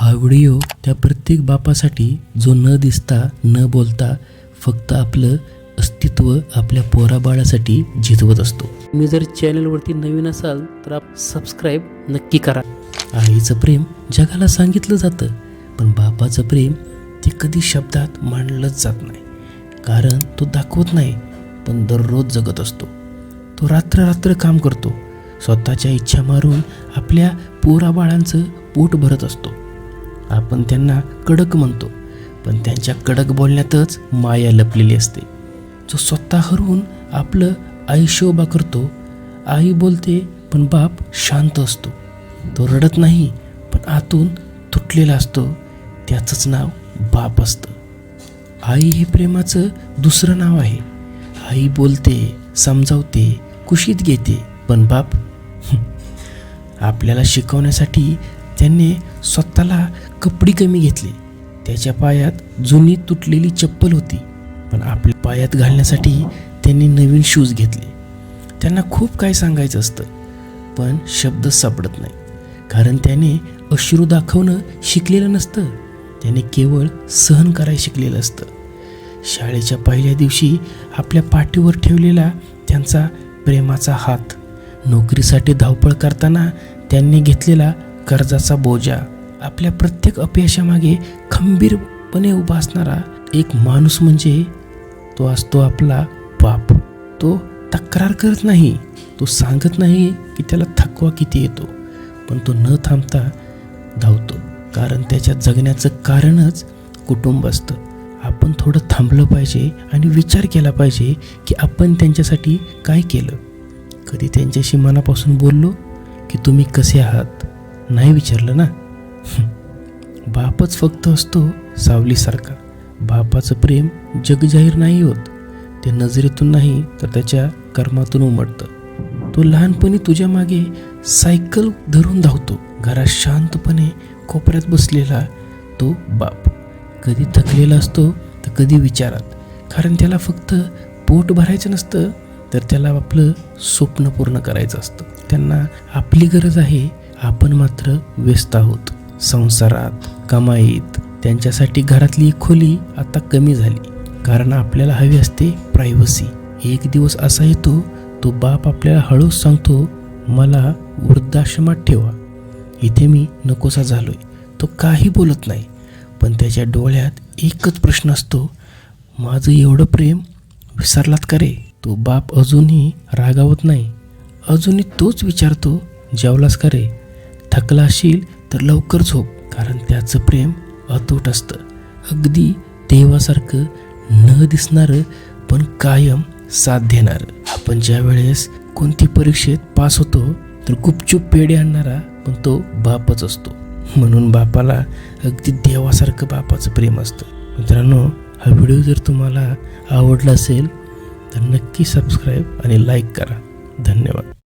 हा व्हिडिओ त्या प्रत्येक बापासाठी जो न दिसता न बोलता फक्त आपलं अस्तित्व आपल्या पोराबाळासाठी झिजवत असतो. तुम्ही जर चॅनलवरती नवीन असाल तर आप सबस्क्राईब नक्की करा. आईचं प्रेम जगाला सांगितलं जातं पण बापाचं प्रेम ते कधी शब्दात मांडलंच जात नाही. कारण तो दाखवत नाही पण दररोज जगत असतो. तो रात्र रात्र काम करतो. स्वतःच्या इच्छा मारून आपल्या पोराबाळांचं पोट भरत असतो. आपण त्यांना कडक म्हणतो पण त्यांच्या कडक बोलण्यातच माया लपलेली असते. जो स्वतः हरवून आपलं आयुष्य उभा करतो आई बोलते पण बाप शांत असतो. तो रडत नाही पण आतून तुटलेला असतो. त्याचंच नाव बाप असतं. आई हे प्रेमाचं दुसरं नाव आहे. आई बोलते समजावते कुशीत घेते पण बाप आपल्याला शिकवण्यासाठी त्यांनी स्वतःला कपडी कमी घेतली. त्याच्या पायात जुनी तुटलेली चप्पल होती. पण आपल्या पायात घालण्यासाठी त्यांनी नवीन शूज घेतले. त्यांना खूप काय सांगायचं असतं पण शब्द सापडत नाही. कारण त्याने अश्रू दाखवणं शिकलेलं नसतं. त्याने केवळ सहन करायला शिकलेलं असतं. शाळेच्या पहिल्या दिवशी आपल्या पाठीवर ठेवलेला त्यांचा प्रेमाचा हात नोकरीसाठी धावपळ करताना त्यांनी घेतलेला कर्जाचा बोजा आपल्या प्रत्येक अपयशामागे खंबीरपणे उभा असणारा एक माणूस म्हणजे तो असतो आपला बाप. तो तक्रार करत नाही तो सांगत नाही की त्याला थकवा किती येतो पण तो न थांबता धावतो. कारण त्याच्या जगण्याचं कारणच कुटुंब असतं. आपण थोडं थांबलं पाहिजे आणि विचार केला पाहिजे की आपण त्यांच्यासाठी काय केलं. कधी त्यांच्याशी मनापासून बोललो की तुम्ही कसे आहात? नाही विचारलं ना? बापच फक्त असतो सावलीसारखा. बापाचं प्रेम जगजाहीर नाही होत. ते नजरेतून नाही तर त्याच्या कर्मातून उमटतं. तो लहानपणी तुझ्या मागे सायकल धरून धावतो. घरात शांतपणे कोपऱ्यात बसलेला तो बाप. कधी थकलेला असतो तर कधी विचारात. कारण त्याला फक्त पोट भरायचं नसतं तर त्याला आपलं स्वप्न पूर्ण करायचं असतं. त्यांना आपली गरज आहे आपण मात्र व्यस्त आहोत. संसारात कमाईत त्यांच्यासाठी घरातली खोली आता कमी झाली. कारण आपल्याला हवी असते प्रायव्हसी एक दिवस असा येतो तो बाप आपल्याला हळूच सांगतो मला वृद्धाश्रमात ठेवा. इथे मी नकोसा झालोय. तो काही बोलत नाही पण त्याच्या डोळ्यात एकच प्रश्न असतो माझं एवढं प्रेम विसरलात का रे? तो बाप अजूनही रागावत नाही. अजूनही तोच विचारतो जेवलास का रे? थकला असशील तर लवकर झोप कारण त्याचं प्रेम अतूट असतं. अगदी देवासारखं न दिसणारं पण कायम साथ देणारं आपण ज्या वेळेस कोणती परीक्षेत पास होतो तर गुपचूप पेढे आणणारा पण तो बापच असतो. म्हणून बापाला अगदी देवासारखं बापाचं प्रेम असतं. मित्रांनो हा व्हिडिओ जर तुम्हाला आवडला असेल तर नक्की सबस्क्राईब आणि लाईक करा. धन्यवाद.